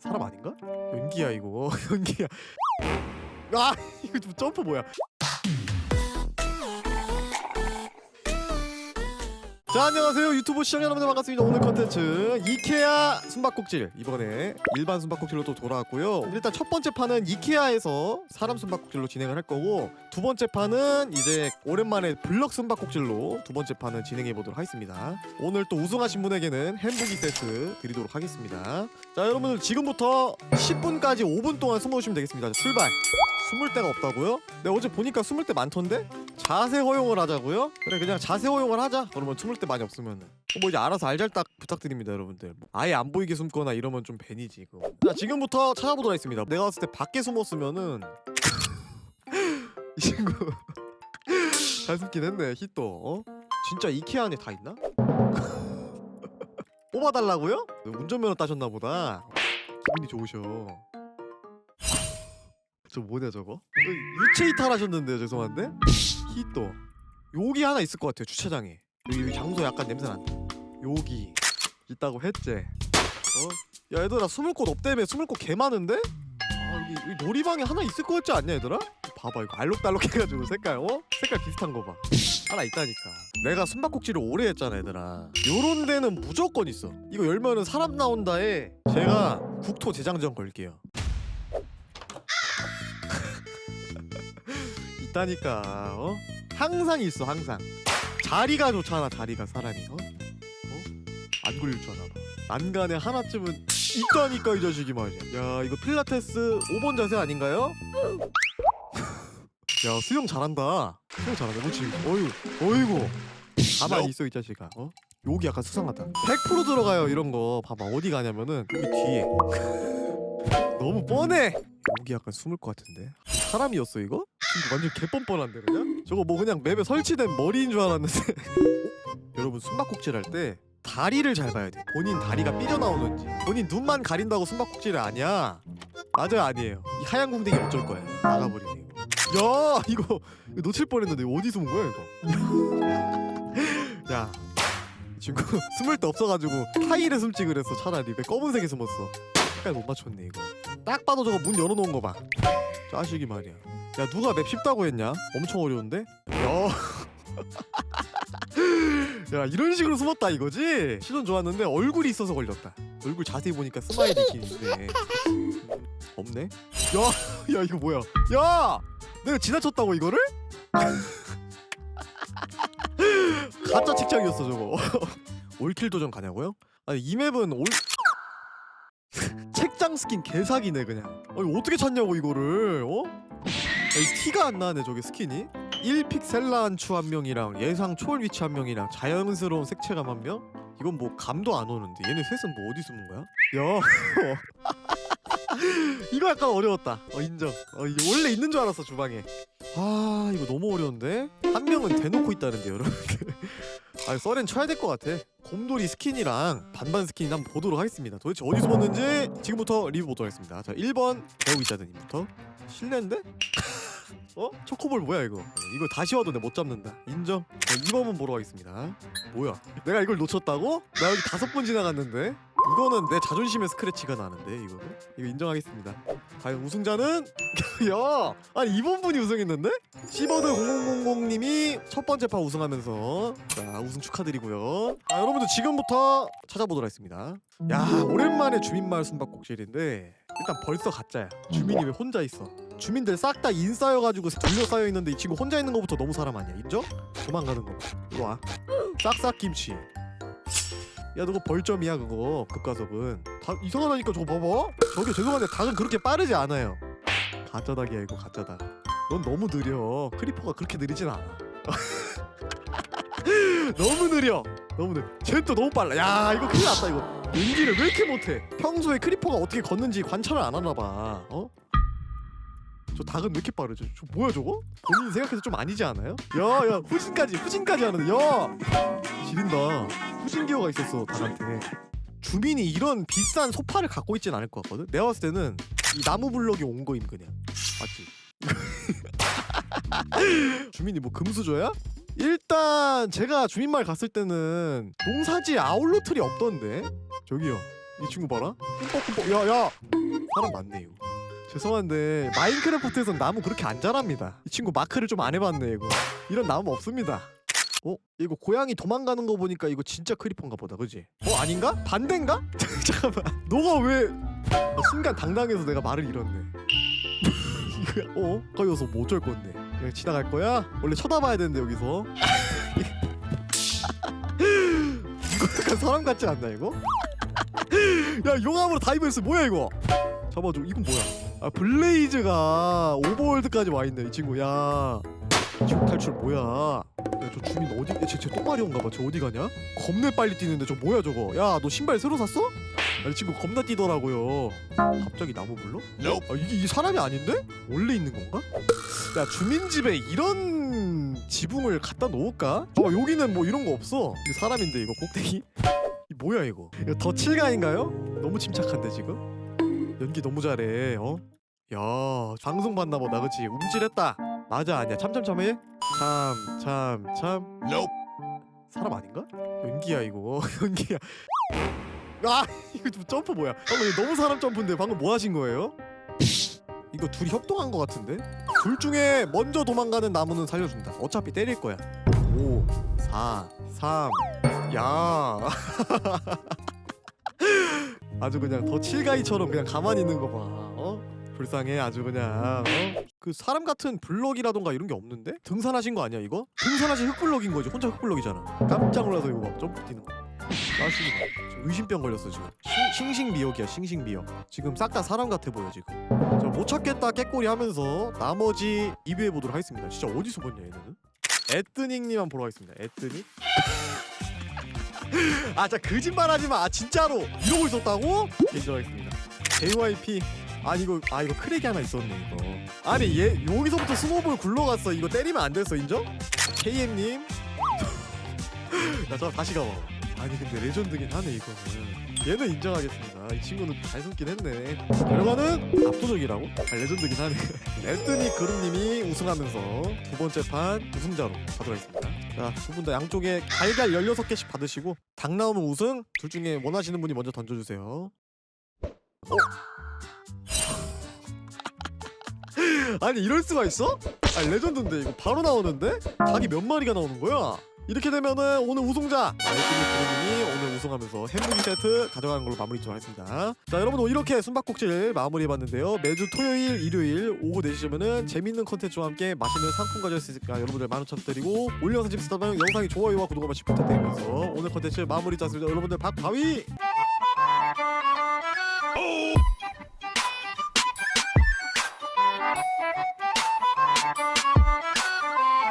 사람 아닌가? 연기야 이거. 연기야. 아 이거 좀 점프 뭐야 자 안녕하세요. 유튜브 시청자 여러분들 반갑습니다. 오늘 컨텐츠 이케아 숨바꼭질. 이번에 일반 숨바꼭질로 또 돌아왔고요. 일단 첫 번째 판은 이케아에서 사람 숨바꼭질로 진행을 할 거고 두 번째 판은 이제 오랜만에 블럭 숨바꼭질로 두 번째 판은 진행해 보도록 하겠습니다. 오늘 또 우승하신 분에게는 햄버기 세트 드리도록 하겠습니다. 자 여러분들 지금부터 10분까지 5분 동안 숨어주시면 되겠습니다. 자, 출발. 숨을 데가 없다고요? 네 어제 보니까 숨을 데 많던데? 자세 허용을 하자고요? 그래 그냥 자세 허용을 하자 그러면 숨을 데 많이 없으면은 어, 뭐 이제 알아서 알잘딱 부탁드립니다 여러분들 뭐 아예 안 보이게 숨거나 이러면 좀 벤이지 이거 자 지금부터 찾아보도록 하겠습니다 내가 봤을 때 밖에 숨었으면은 이 친구 잘 숨긴 했네 히또 어? 진짜 이케아 안에 다 있나? 뽑아달라고요? 운전면허 따셨나 보다 기분이 좋으셔 저 뭐냐 저거? 유체 이탈하셨는데요 죄송한데? 히또. 여기 하나 있을 것 같아요 주차장에. 여기, 여기 장소 약간 냄새 난다. 여기 있다고 했제 어? 야 얘들아 숨을 곳 없다며? 숨을 곳 개 많은데? 아 여기, 여기 놀이방에 하나 있을 것 같지 않냐 얘들아? 봐봐 이거 알록달록 해가지고 색깔 어? 색깔 비슷한 거봐. 하나 있다니까. 내가 숨바꼭질을 오래 했잖아 얘들아. 요런 데는 무조건 있어. 이거 열면은 사람 나온다에 제가 국토 재장전 걸게요 있다니까 어? 항상 있어 항상 자리가 좋잖아 자리가 사람이 어? 어? 안 걸릴 줄 아나 봐 난간에 하나쯤은 있다니까 이 자식이 말이야 야 이거 필라테스 5번 자세 아닌가요? 야 수영 잘한다 수영 잘한다 그렇지 어이구 어이구 가만히 있어 이 자식아 어? 여기 약간 수상하다 100% 들어가요 이런 거 봐봐 어디 가냐면은 여기 뒤에 너무 뻔해 여기 약간 숨을 것 같은데 사람이었어 이거? 지금 완전 개뻔뻔한데 그냥? 저거 뭐 그냥 맵에 설치된 머리인 줄 알았는데. 어? 여러분 숨바꼭질 할 때 다리를 잘 봐야 돼 본인 다리가 삐져나오는지. 본인 눈만 가린다고 숨바꼭질을 아냐? 맞아요 아니에요. 이 하얀 궁뎅이 어쩔 거야? 이거 야 이거, 놓칠 뻔했는데 이거 어디 숨은 거야 이거? 야 친구 숨을 데 없어가지고 하이에 숨지 그랬어 차라리 왜 검은색에 숨었어 색깔 못 맞췄네 이거. 딱 봐도 저거 문 열어놓은 거봐. 자식이 말이야. 야 누가 맵 쉽다고 했냐? 엄청 어려운데? 야 야 이런 식으로 숨었다 이거지? 시선 좋았는데 얼굴이 있어서 걸렸다. 얼굴 자세히 보니까 있긴 있네 없네? 야, 야 이거 뭐야? 야! 내가 지나쳤다고 이거를? 가짜 책장이었어 저거. 올킬 도전 가냐고요? 아니 이 맵은 올 스킨 개사기네 그냥 아니 어떻게 찾냐고 이거를 어? 야, 이 티가 안 나네 저게 스킨이 1픽셀라 한 추 한 명이랑 예상 초월 위치 한 명이랑 자연스러운 색채감 한 명? 이건 뭐 감도 안 오는데 얘네 셋은 뭐 어디 숨은 거야? 야 이거 약간 어려웠다 어 인정 어 이게 원래 있는 줄 알았어 주방에 아 이거 너무 어려운데? 한 명은 대놓고 있다는데 여러분들 아 썰엔 쳐야 될 것 같아. 곰돌이 스킨이랑 반반 스킨 한번 보도록 하겠습니다. 도대체 어디 숨었는지 지금부터 리뷰 보도록 하겠습니다. 자 1번 배우 이자드님부터. 실례인데? 어? 초코볼 뭐야 이거? 이거 다시 와도 내가 못 잡는다. 인정? 자, 2번은 보러 가겠습니다. 뭐야? 내가 이걸 놓쳤다고? 나 여기 다섯 번 지나갔는데 이거는 내 자존심의 스크래치가 나는데 이거는? 이거 인정하겠습니다. 과연 우승자는? 야! 아니 이번 분이 우승했는데? 시버드 0000님이 첫 번째 판 우승하면서. 자 우승 축하드리고요. 아 여러분들 지금부터 찾아보도록 하겠습니다. 야 오랜만에 주민마을 숨바꼭질인데 일단 벌써 가짜야. 주민이 왜 혼자 있어? 주민들 싹 다 인싸여가지고 둘러싸여 있는데 이 친구 혼자 있는 거부터 너무 사람 아니야. 인정? 도망가는 거 이리 와. 싹싹 김치 야 너거 벌점이야 그거. 급가속은. 다 이상하다니까 저거 봐봐. 저게 죄송한데 닭은 그렇게 빠르지 않아요. 가짜 닭이야 이거 가짜 닭 넌 너무 느려. 크리퍼가 그렇게 느리진 않아. 너무 느려. 너무 느려. 쟤또 너무 빨라. 야 이거 큰일 났다 이거. 연기를 왜 이렇게 못해? 평소에 크리퍼가 어떻게 걷는지 관찰을 안 하나봐. 어? 저 닭은 왜 이렇게 빠르죠? 저 뭐야 저거? 본인이 생각해도 좀 아니지 않아요? 야야 후진까지 후진까지 하는데 야 지린다 후진 기어가 있었어 닭한테 주민이 이런 비싼 소파를 갖고 있진 않을 것 같거든? 내가 봤을 때는 이 나무 블럭이 온 거임 그냥 맞지? 주민이 뭐 금수저야? 일단 제가 주민 마을 갔을 때는 농사지 아울러틀이 없던데 저기요 이 친구 봐라 흠뻑흠뻑 야야 사람 많네 이거 죄송한데 마인크래프트에선 나무 그렇게 안 자랍니다 이 친구 마크를 좀 안 해봤네 이거 이런 나무 없습니다 어? 이거 고양이 도망가는 거 보니까 이거 진짜 크리퍼인가 보다 그지? 어 아닌가? 반대인가? 잠깐만 너가 왜 아, 순간 당당해서 내가 말을 잃었네 어? 거기서 뭐 어쩔 건데 그냥 지나갈 거야? 원래 쳐다봐야 되는데 여기서 이거 약간 사람 같지 않나 이거? 야 용암으로 다이브했어 뭐야 이거 잡아줘 이건 뭐야 아 블레이즈가 오버월드까지 와있네 이 친구 야 지옥 탈출 뭐야 야저 주민 어디 야, 쟤, 쟤 똥마리온가 봐 쟤 어디 가냐 겁내 빨리 뛰는데 저 뭐야 저거 야 너 신발 새로 샀어? 아니 친구 겁나 뛰더라고요 갑자기 나무 불러? 아 이게 이 사람이 아닌데? 원래 있는 건가? 야 주민 집에 이런 지붕을 갖다 놓을까? 어 여기는 뭐 이런 거 없어 이거 사람인데 이거 꼭대기 이 뭐야 이거 이거 더 칠가인가요? 너무 침착한데 지금? 연기 너무 잘해 어? 야 방송 봤나 보다 그치? 움찔했다. 맞아 아니야. 참참참해? 참참참. 사람 아닌가? 연기야 이거. 연기야. 아 이거 좀 점프 뭐야? 방금 이거 너무 사람 점프인데 방금 뭐 하신 거예요? 이거 둘이 협동한 거 같은데? 둘 중에 먼저 도망가는 나무는 살려준다. 어차피 때릴 거야. 5 4 3야 아주 그냥 더 칠가이처럼 그냥 가만히 있는 거 봐. 어? 불쌍해 아주 그냥. 어? 그 사람 같은 블럭이라던가 이런 게 없는데? 등산하신 거 아니야 이거? 등산하신 흑블럭인 거지. 혼자 흑블럭이잖아. 깜짝 놀라서 이거 막 점프 뛰는 거. 짜식이 지금 의심병 걸렸어 지금. 싱, 싱싱미역이야 싱싱미역. 지금 싹 다 사람 같아 보여 지금. 자못 찾겠다 깨꼬리 하면서 나머지 리뷰해 보도록 하겠습니다. 진짜 어디서 봤냐 얘네는? 에뜨닉님 한번 보러 가겠습니다. 에뜨닉 아 진짜 거짓말하지 마. 아, 진짜로. 이러고 있었다고? 인정하겠습니다. JYP 아니 이거 아 이거 크랙이 하나 있었네 이거. 아니 얘 여기서부터 스노볼 굴러갔어. 이거 때리면 안 됐어 인정? KM님. 야저 다시 가봐. 아니 근데 레전드긴 하네 이거는. 얘는 인정하겠습니다. 이 친구는 잘 숨긴 했네. 결과는 압도적이라고? 아, 레전드긴 하네. 앤트니 그룹님이 우승하면서 두 번째 판 우승자로 가도록 하겠습니다 자 두 분 다 양쪽에 달걀 16개씩 받으시고 닭 나오면 우승 둘 중에 원하시는 분이 먼저 던져주세요 어? 아니 이럴 수가 있어? 아 레전드인데 이거 바로 나오는데? 닭이 몇 마리가 나오는 거야? 이렇게 되면은 오늘 우승자. 알뜰리 부모님이 오늘 우승하면서 햄버거 세트 가져가는 걸로 마무리 좀 하겠습니다. 자 여러분 이렇게 숨바꼭질 마무리해봤는데요. 매주 토요일 일요일 오후 4시면은 재밌는 컨텐츠와 함께 맛있는 상품 가져올 수 있으니까 여러분들 많은 부탁드리고 오늘 영상 재밌었다면 영상에 좋아요와 구독 한 번씩 부탁드리면서 오늘 컨텐츠 마무리 짰습니다. 여러분들 박바위